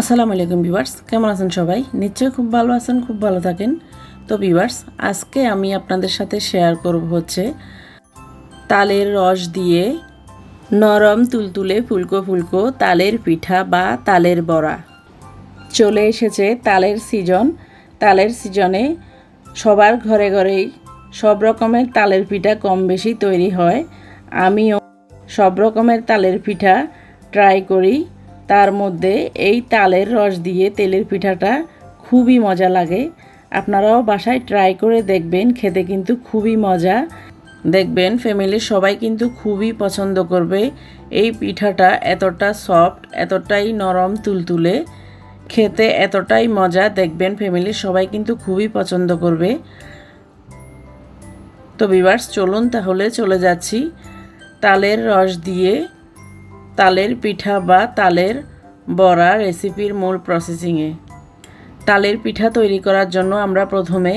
আসসালামু আলাইকুম ভিউয়ার্স, কেমন আছেন সবাই? নিশ্চয়ই খুব ভালো আছেন, খুব ভালো থাকেন। তো ভিউয়ার্স, আজকে আমি আপনাদের সাথে শেয়ার করব হচ্ছে তালের রস দিয়ে নরম তুলতুলে ফুলকো ফুলকো তালের পিঠা বা তালের বড়া। চলে এসেছে তালের সিজন তালের সিজনে সবার ঘরে ঘরেই সব রকমের তালের পিঠা কম বেশি তৈরি হয়। আমিও সব রকমের তালের পিঠা ট্রাই করি। তার মধ্যে এই তালের রস দিয়ে তেলের পিঠাটা খুবই মজা লাগে। আপনারাও বাসায় ট্রাই করে দেখবেন, খেতে কিন্তু খুবই মজা। দেখবেন ফ্যামিলির সবাই কিন্তু খুবই পছন্দ করবে এই পিঠাটা এতটা সফট এতটাই নরম তুলতুলে। খেতে এতটাই মজা, দেখবেন ফ্যামিলির সবাই কিন্তু খুবই পছন্দ করবে। তো বিভার্স চলুন তাহলে চলে যাচ্ছি। তালের রস দিয়ে তালের পিঠা বা তালের বড়া রেসিপির মূল প্রসেসিংয়ে। তালের পিঠা তৈরি করার জন্য আমরা প্রথমে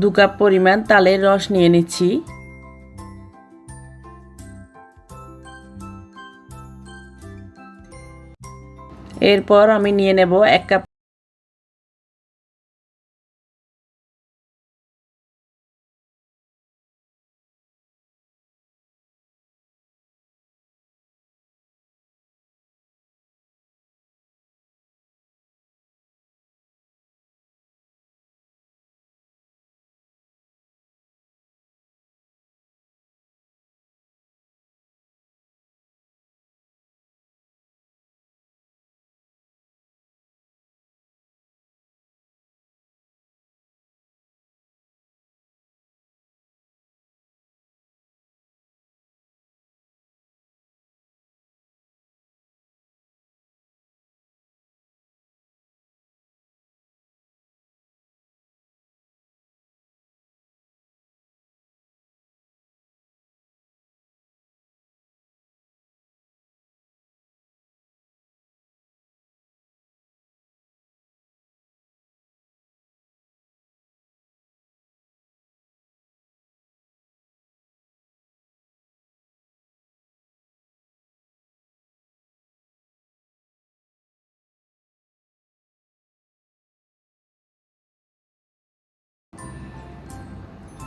দু কাপ পরিমাণ তালের রস নিয়ে নিচ্ছি। এরপর আমি নিয়ে নেব এক কাপ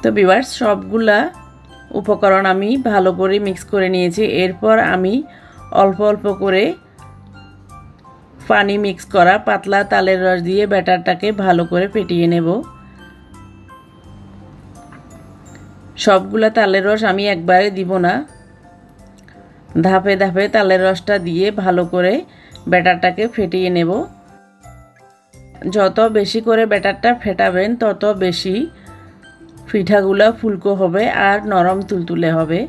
তো বিভার্স সবগুলা উপকরণ আমি ভালো করে মিক্স করে নিয়েছি। এরপর আমি অল্প অল্প করে পানি মিক্স করা পাতলা তালের রস দিয়ে ব্যাটারটাকে ভালো করে ফেটিয়ে নেব। সবগুলা তালের রস আমি একবারে দিব না। ধাপে ধাপে তালের রসটা দিয়ে ভালো করে ব্যাটারটাকে ফেটিয়ে নেব। যত বেশি করে ব্যাটারটা ফেটাবেন, তত বেশি পিঠাগুলো ফুলকো হবে আর নরম তুলতুলে হবে।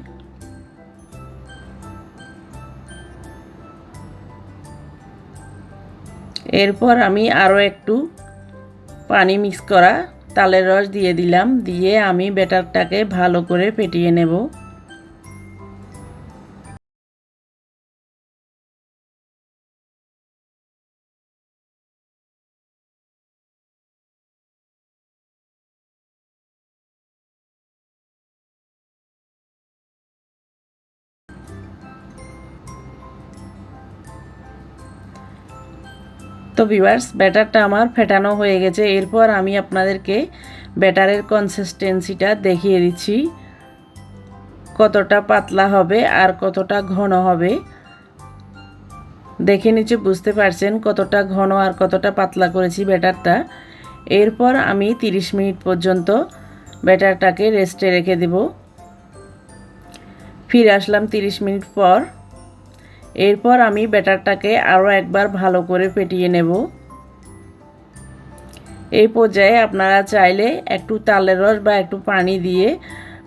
এরপর আমি আরও একটু পানি মিক্স করা তালের রস দিয়ে দিলাম, দিয়ে আমি ব্যাটারটাকে ভালো করে ফেটিয়ে নেব। তো ভিভার্স ব্যাটারটা আমার ফেটানো হয়ে গেছে। এরপর আমি আপনাদেরকে ব্যাটারের কনসিস্টেন্সিটা দেখিয়ে দিচ্ছি। কতটা পাতলা হবে আর কতটা ঘন হবে। দেখে নিচে বুঝতে পারছেন কতটা ঘন আর কতটা পাতলা করেছি ব্যাটারটা। এরপর আমি 30 মিনিট পর্যন্ত ব্যাটারটাকে রেস্টে রেখে দেব। ফিরে আসলাম 30 মিনিট পর। এরপর আমি ব্যাটারটাকে আরও একবার ভালো করে ফেটিয়ে নেব। এই পর্যায়ে আপনারা চাইলে একটু তালের রস বা একটু পানি দিয়ে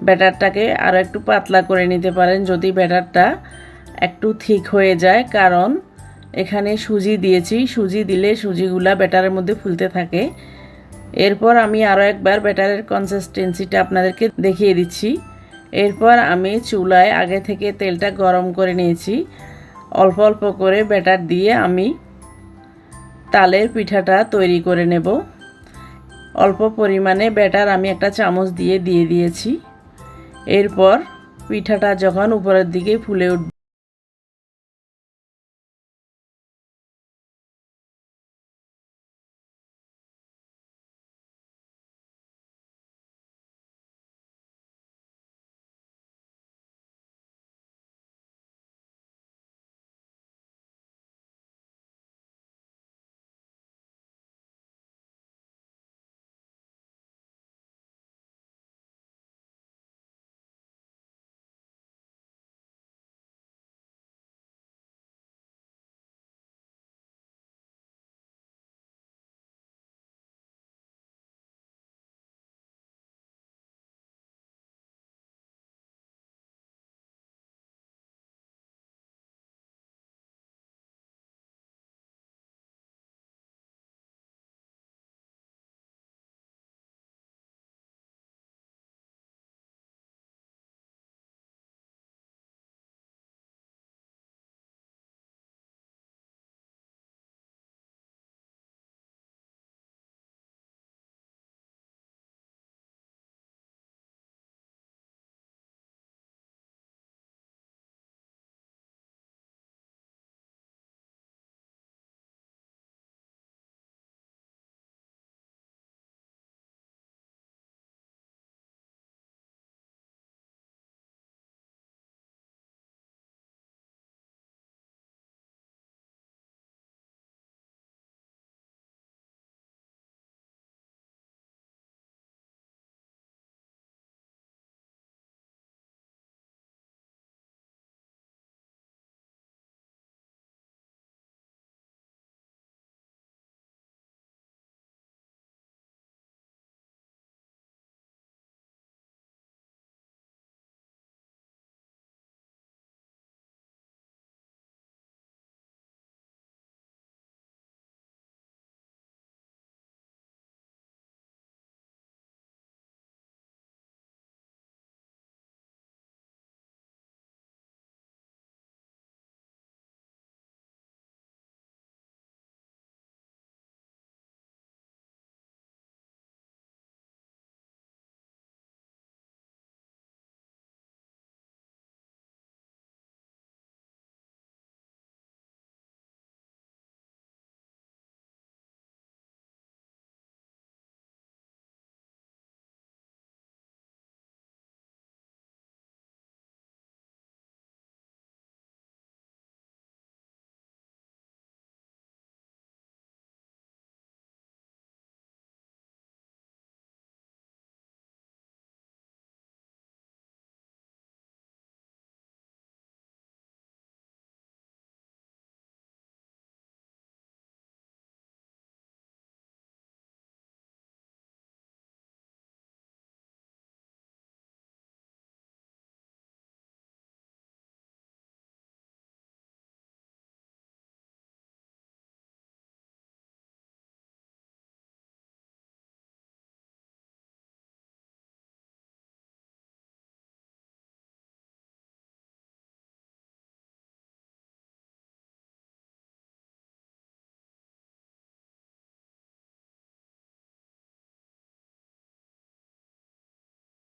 ব্যাটারটাকে আরও একটু পাতলা করে নিতে পারেন, যদি ব্যাটারটা একটু ঠিক হয়ে যায়। কারণ এখানে সুজি দিয়েছি, সুজি দিলে সুজিগুলা ব্যাটারের মধ্যে ফুলতে থাকে। এরপর আমি আরও একবার ব্যাটারের কনসিস্টেন্সিটা আপনাদেরকে দেখিয়ে দিচ্ছি। এরপর আমি চুলায় আগে থেকে তেলটা গরম করে নিয়েছি। অল্প অল্প করে ব্যাটার দিয়ে আমি তালের পিঠাটা তৈরি করে নেব। অল্প পরিমাণে ব্যাটার আমি একটা চামচ দিয়ে দিয়ে দিয়েছি। এরপর পিঠাটা যখন উপরের দিকে ফুলে উঠবে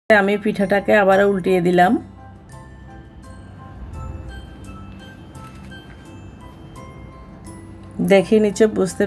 আমি পিঠাটাকে আবার উল্টিয়ে দিলাম। দেখে নিচে বুঝতে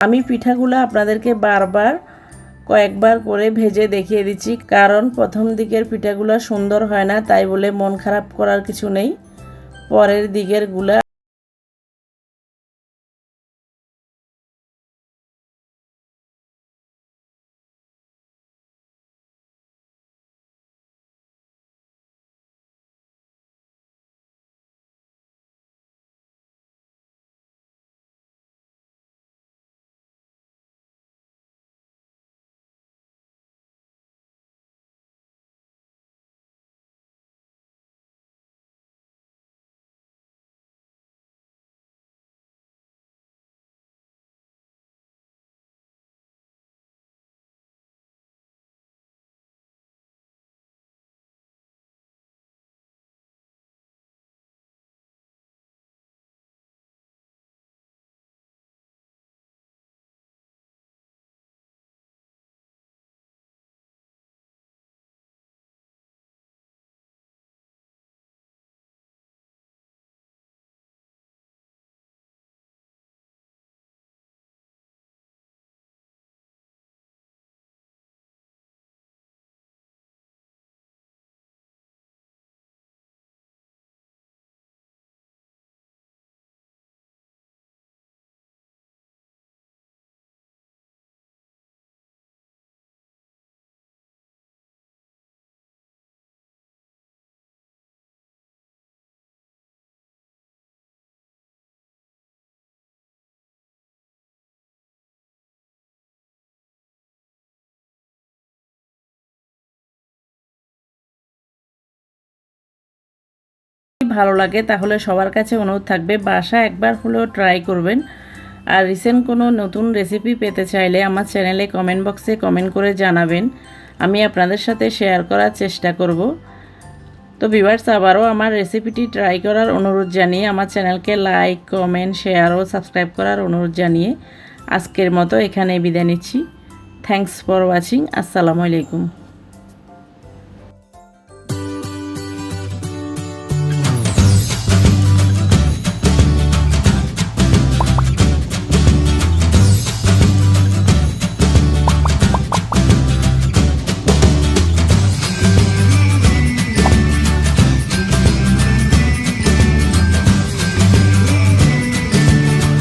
আমি পিঠাগুলো আপনাদেরকে বারবার, কয়েকবার করে ভেজে দেখিয়ে দিচ্ছি। কারণ প্রথম দিকের পিঠাগুলো সুন্দর হয় না, তাই বলে মন খারাপ করার কিছু নেই। পরের দিকেরগুলা ভালো লাগে, তাহলে সবার কাছে অনুরোধ থাকবে, বাসা একবার হলেও ট্রাই করবেন। আর রিসেন্ট কোনো নতুন রেসিপি পেতে চাইলে আমার চ্যানেলে কমেন্ট বক্সে কমেন্ট করে জানাবেন। আমি আপনাদের সাথে শেয়ার করার চেষ্টা করব। তো ভিভার্স আবারও আমার রেসিপিটি ট্রাই করার অনুরোধ জানিয়ে, আমার চ্যানেলকে লাইক কমেন্ট শেয়ার ও সাবস্ক্রাইব করার অনুরোধ জানিয়ে আজকের মতো এখানে বিদায় নিচ্ছি। থ্যাংকস ফর ওয়াচিং আসসালামু আলাইকুম।